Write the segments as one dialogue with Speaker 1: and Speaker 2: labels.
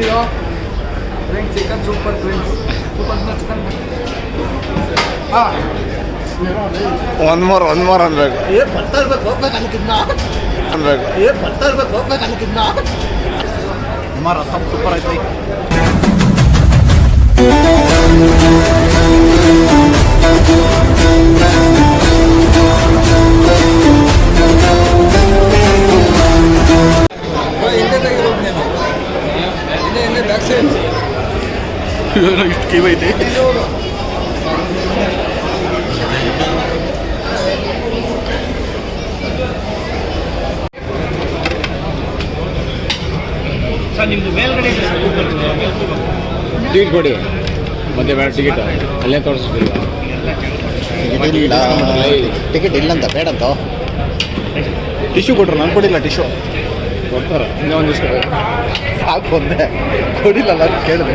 Speaker 1: ಅಷ್ಟಿರೋ drink chicken super drinks super chicken ಹಾಂ.
Speaker 2: ಒಂದ್ ಮೂರ್ ಒಂದ್ ಮೂರ್ ಅನ್ಬೇಕು.
Speaker 1: ಏ ಬರ್ತಾ ಇರ್ಬೇಕು ಹೋಗ್ಬೇಕು ಅನ್ಕಿದ್ನ?
Speaker 2: ಅನ್ಬೇಕು.
Speaker 1: ಏ ಬರ್ತಾ ಇರ್ಬೇಕು ಹೋಗ್ಬೇಕು ಅನ್ಕಿದ್ನ? ನಮ್ಮ ರಸಮ್ ಸೂಪರ್ ಐತಿ.
Speaker 2: ಇಷ್ಟು ಕೀವ್ ಐತಿ. ಟಿಕೆಟ್ ಕೊಡಿ. ಮತ್ತೆ ಬೇಡ ಟಿಕೆಟ್ ಅಲ್ಲೇ ತೋರಿಸ್ತಿಲ್ಲ
Speaker 1: ಟಿಕೆಟ್ ಇಲ್ಲಂತ ಬೇಡಂತ?
Speaker 2: ಟಿಶ್ಯೂ ಕೊಟ್ರು ನಾನು ಕೊಡಿಲ್ಲ ಟಿಶ್ಯೂ ಕೊಡ್ತಾರೆ. ಇನ್ನೂ ಒಂದಿಷ್ಟು
Speaker 1: ಸಾಕು ಒಂದೇ ಕೊಡಿಲ್ಲ ನಾನು ಕೇಳಿದೆ.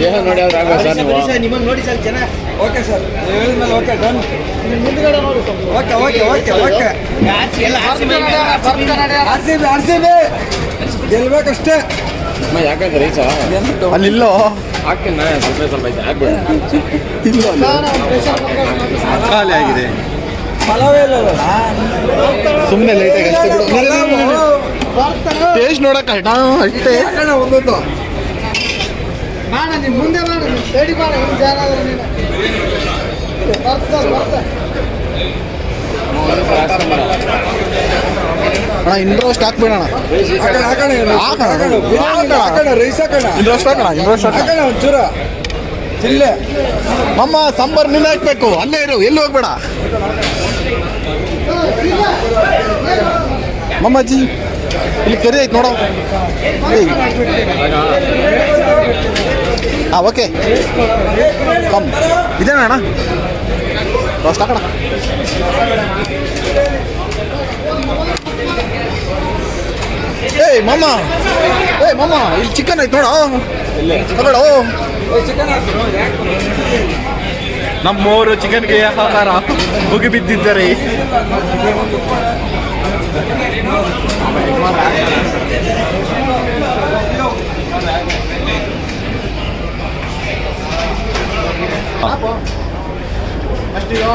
Speaker 2: ದೇಹ ನೋಡಿ ಆಗಲ್ಲ ಸರ್ ನೀವು.
Speaker 3: ನಿಮ್ಮನ್ನು ನೋಡಿ ಸರ್ ಜನ.
Speaker 1: Okay sir. ಹೇಳಿದ್ಮೇಲೆ ಓಕೆ ಡನ್. ಮುಂದ್ಗಡೆ ನೋಡಿ okay okay okay okay.
Speaker 3: RC ಎಲ್ಲ RC
Speaker 1: R C B R C B ಗೆಲ್ಬೇಕಷ್ಟೇ.
Speaker 2: ಅಮ್ಮ ಯಾಕಂದ್ರೆ ಸರ್?
Speaker 1: ಅಲ್ಲಿಲ್ಲೋ
Speaker 2: ಹಾಕಿ ನಾ ಸ್ವಲ್ಪ ಸ್ವಲ್ಪ ಐತೆ ಹಾಕ್ಬೇಡ.
Speaker 1: ಇಲ್ಲೋ?
Speaker 2: ಖಾಲಿ ಆಗಿದೆ.
Speaker 1: ಫಲವೇ ಇಲ್ಲ
Speaker 2: ಸುಮ್ಮನೆ ಲೈಟಾಗಿ ಅಷ್ಟೇ ಬಿಡು. ಟೇಸ್ಟ್ ನೋಡಕ್ಕೆ ಅಷ್ಟೇ.
Speaker 1: ಒಂದೊಂದು? ಬೇಡ ನೀನು ಮುಂದೆ ಮಾಡ ನೀನು ಸೈಡಿ ಬೇಡ ಇನ್ನು ಅದಾರ ನೀನು.
Speaker 2: ಅಣ್ಣ ಇಂಟ್ರೆಸ್ಟ್
Speaker 1: ರೈಸ್ ಹಾಕೋಣ
Speaker 2: ಇಂಟ್ರೋಸ್ಟ್ ಹಾಕೋಣ ಇಂಟ್ರೆಸ್ಟ್ ಹಾಕೋಣ
Speaker 1: ಹಾಕೋಣ ಒಂಚೂರು. ಚಿಲ್ಲೆ
Speaker 2: ಮಮ್ಮ ಸಾಂಬಾರ್ ನಿನ್ನ ಹಾಕ್ಬೇಕು. ಅಲ್ಲೇ ಇರು ಎಲ್ಲಿ ಹೋಗ್ಬೇಡ. ಮಮ್ಮಜ್ಜಿ. ಇಲ್ಲಿ ಕೆರೆ ಐತೆ ನೋಡೋ. ಹಾಂ ಓಕೆ ಕಮ್ ಇದೇನಾ ಅಣ್ಣ? ರೋಸ್ಟ್ ಹಾಕೋಣ ಏಯ್ ಮಮ್ಮ ಏಯ್ ಮಮ್ಮ ಇಲ್ಲಿ ಚಿಕನ್ ಐತೆ ನೋಡೋ. ತಗೊಳ್ಳೋ. ನಮ್ಮವರು ಚಿಕನ್ಗೆ ಆಹಾರ ಮುಗಿ ಬಿದ್ದಿದ್ದಾರೆ
Speaker 1: ಅಷ್ಟಿರೋ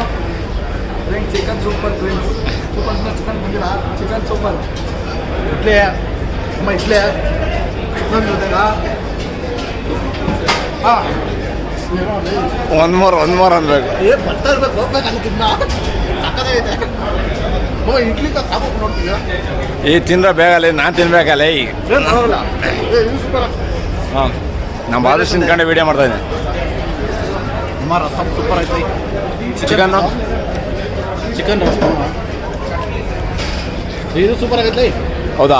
Speaker 1: drink chicken super drinks super chicken ಬಂದಿಲ್ಲ ಚಿಕನ್ ಸೂಪರ್ ಇಡ್ಲಿ ಅಮ್ಮ ಇಡ್ಲಿ ಚಿಕನ್ ಜೊತೆಗ ಹಾಂ
Speaker 2: ಒಂದ್ ಮೋರ್ ಒಂದ್ ಮೋರ್ ಅನ್ಬೇಕು
Speaker 1: ಏ, ಬರ್ತಾ ಇರ್ಬೇಕು, ಹೋಗ್ಬೇಕು ಅನ್ಕಿದ್ನ. ಸಕ್ಕದಾಗೈತೆ
Speaker 2: ಈ ತಿಂದ್ರೆ ಬೇಗಲ್ಲ ನಾನು ತಿನ್ಬೇಕಲ್ಲ ಈಗ. ಹಾಂ ನಮ್ಮ ಆದಷ್ಟು ತಿನ್ಕೊಂಡು ವಿಡಿಯೋ ಮಾಡ್ತಾ ಇದ್ದೀನಿ
Speaker 1: ಸೂಪರ್ ಐತಿ.
Speaker 2: ಚಿಕನ್
Speaker 1: ಚಿಕನ್ ಇದು ಸೂಪರ್ ಆಗೈತೆ.
Speaker 2: ಹೌದಾ?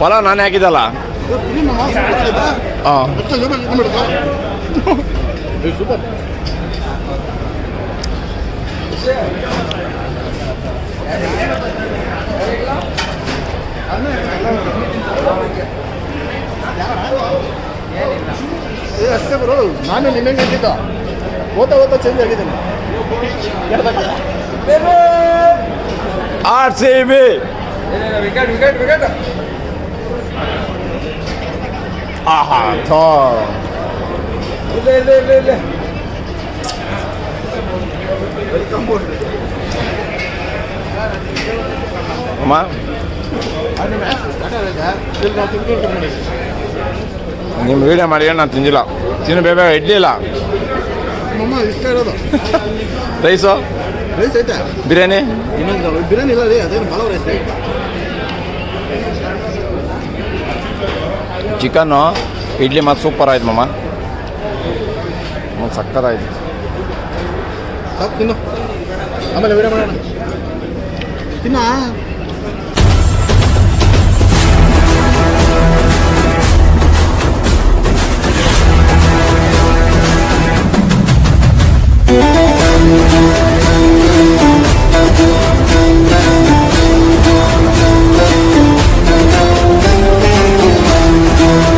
Speaker 1: ಪಲಾವ್
Speaker 2: ನಾನೇ ಹಾಕಿದ್ದಲ್ಲ. ಹಾಂ.
Speaker 1: ಸೂಪರ್. ಏ ಅಷ್ಟೇ ಬರೋ ನಾನು ನಿನ್ನೆ ಇದ್ದಿದ್ದ ಓದ್ತಾ ಓದ್ತಾ ಚೇಂಜ್ ಆಗಿದ್ದೀನಿ
Speaker 2: R C B
Speaker 1: wicket wicket wicket
Speaker 2: ಆಹಾ ಥೋ.
Speaker 1: ಇಲ್ಲ ಇಲ್ಲ ಇಲ್ಲ ಇಲ್ಲ. ವೆಲ್ಕಮ್ ಬೋರ್ಡ್
Speaker 2: ಅಮ್ಮ ನಿಮ್ಮ ವೀಡಿಯೋ ಮಾಡಿ ನಾನು ತಿಂದಿಲ್ಲ. ತಿನ್ನು ಬೇಗ ಇಡ್ಲಿ ಇಲ್ಲ.
Speaker 1: ಮಮ್ಮ ಇಷ್ಟ ಇರೋದು.
Speaker 2: ರೈಸು
Speaker 1: ರೈಸ್ ಐತೆ.
Speaker 2: ಬಿರಿಯಾನಿ
Speaker 1: ಇನ್ನೊಂದು ಬಿರಿಯಾನಿ ಇಲ್ಲ ರೀ ಅದೇನು ಪಲಾವ್ ರೈಸ್
Speaker 2: ಚಿಕನ್ನು ಇಡ್ಲಿ ಮತ್ತು ಸೂಪರ್ ಆಯ್ತು ಮಮ್ಮ. ಸಕ್ಕತ್ತಾಯ್ತು
Speaker 1: ಸಾಕು ತಿನ್ನು. ಆಮೇಲೆ ವೀಡಿಯೋ ಮಾಡೋಣ. ತಿನ್ನ?